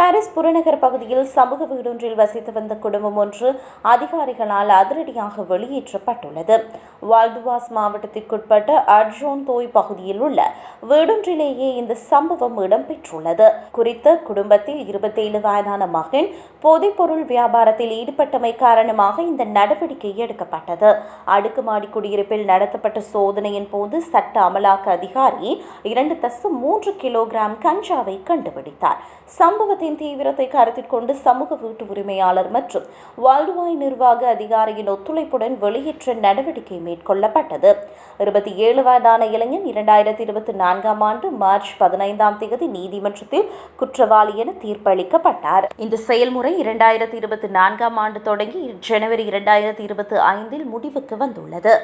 Paris புறநகர் பகுதியில் சமூக வீடொன்றில் வசித்து வந்த குடும்பம் ஒன்று அதிகாரிகளால் அதிரடியாக வெளியேற்றப்பட்டுள்ளது. வால்துவாஸ் மாவட்டத்திற்குட்பட்ட அட்ஜோன் தோய் பகுதியில் உள்ள வீடொன்றிலேயே இந்த சம்பவம் இடம்பெற்றுள்ளது. குறித்த குடும்பத்தில் இருபத்தேழு வயதான மகன் போதைப்பொருள் வியாபாரத்தில் ஈடுபட்டமை காரணமாக இந்த நடவடிக்கை எடுக்கப்பட்டது. அடுக்குமாடி குடியிருப்பில் நடத்தப்பட்ட சோதனையின் போது சட்ட அமலாக்க அதிகாரி இரண்டு தசம் மூன்று கிலோகிராம் கஞ்சாவை கண்டுபிடித்தார். சம்பவத்தை சம்பவத்தின் தீவிரத்தை கருத்தில் கொண்டு சமூக வீட்டு உரிமையாளர் மற்றும் வாழ்வாய் நிர்வாக அதிகாரியின் ஒத்துழைப்புடன் வெளியேற்ற நடவடிக்கை மேற்கொள்ளப்பட்டது. இருபத்தி ஏழு வயதான இளைஞன் இரண்டாயிரத்தி இருபத்தி நான்காம் ஆண்டு மார்ச் பதினைந்தாம் தேதி நீதிமன்றத்தில் குற்றவாளி என தீர்ப்பளிக்கப்பட்டார். இந்த செயல்முறை இரண்டாயிரத்தி இருபத்தி நான்காம் ஆண்டு தொடங்கி ஜனவரி இரண்டாயிரத்தி இருபத்தி ஐந்தில் முடிவுக்கு வந்துள்ளது.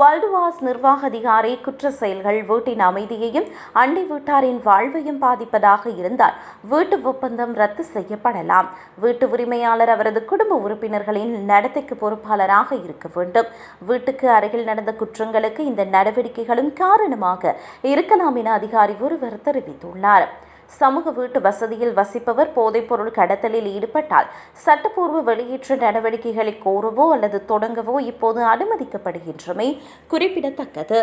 வால்டுவாஸ் நிர்வாக அதிகாரி குற்ற செயல்கள் வீட்டின் அமைதியையும் அண்டை வீட்டாரின் வாழ்வையும் பாதிப்பதாக இருந்தால் வீட்டு ஒப்பந்தம் ரத்து செய்யப்படலாம். வீட்டு உரிமையாளர் அவரது குடும்ப உறுப்பினர்களின் நடத்தைக்கு பொறுப்பாளராக இருக்க வேண்டும். வீட்டுக்கு அருகில் நடந்த குற்றங்களுக்கு இந்த நடவடிக்கைகளும் காரணமாக இருக்கலாம் என அதிகாரி ஒருவர் தெரிவித்துள்ளார். சமூக வீட்டு வசதியில் வசிப்பவர் போதைப்பொருள் கடத்தலில் ஈடுபட்டால் சட்டப்பூர்வ வெளியேற்ற நடவடிக்கைகளை கோரவோ அல்லது தொடங்கவோ இப்போது அனுமதிக்கப்படுகின்றமை குறிப்பிடத்தக்கது.